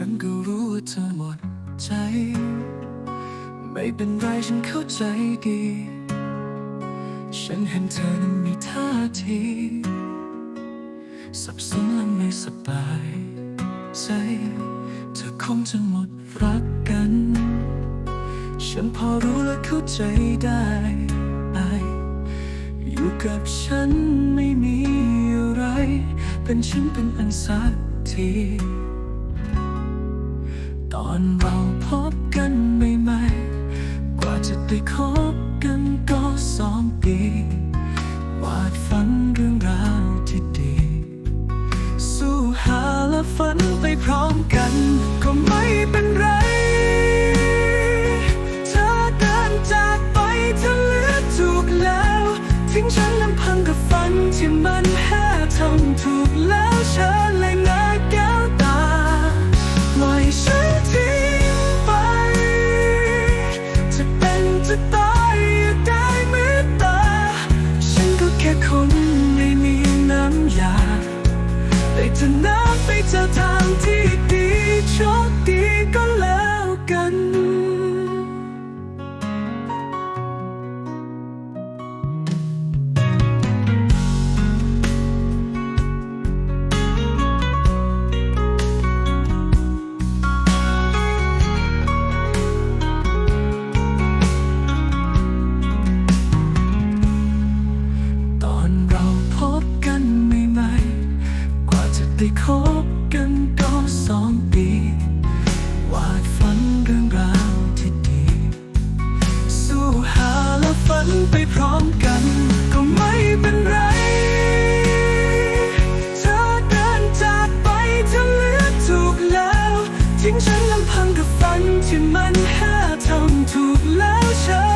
ฉันก็รู้ว่าเธอหมดใจ ไม่เป็นไรฉันเข้าใจดี ฉันเห็นเธอนั้นมีท่าทีสับสนและไม่สบายใจเธอคงจะหมดรักกัน ฉันพอรู้และเข้าใจได้ไออยู่กับฉันไม่มีอะไร เป็นฉันเป็นอันสักที ตอนเราพบกันใหม่ๆ กว่าจะได้คบกันก็สองปีวาดฝันเรื่องราวที่ดี สู้หาและฝันไปพร้อมกันก็ไม่เป็นไรเธอเดินจากไปเธอเลือกถูกแล้ว ทิ้งฉันลำพังกับฝันที่มันแค่ทำถูกแล้วเชิญเลย ได้เธอน้ำไปเจอทางที่ดีโชคดี คบกันก็สองปีวาดฝันเรื่องราวที่ดี สู้หาและฝันไปพร้อมกันก็ไม่เป็นไรเธอเดินจากไปเธอเลือกถูกแล้ว ทิ้งฉันลำพังกับฝันที่มันแค่ทำถูกแล้วเชิญ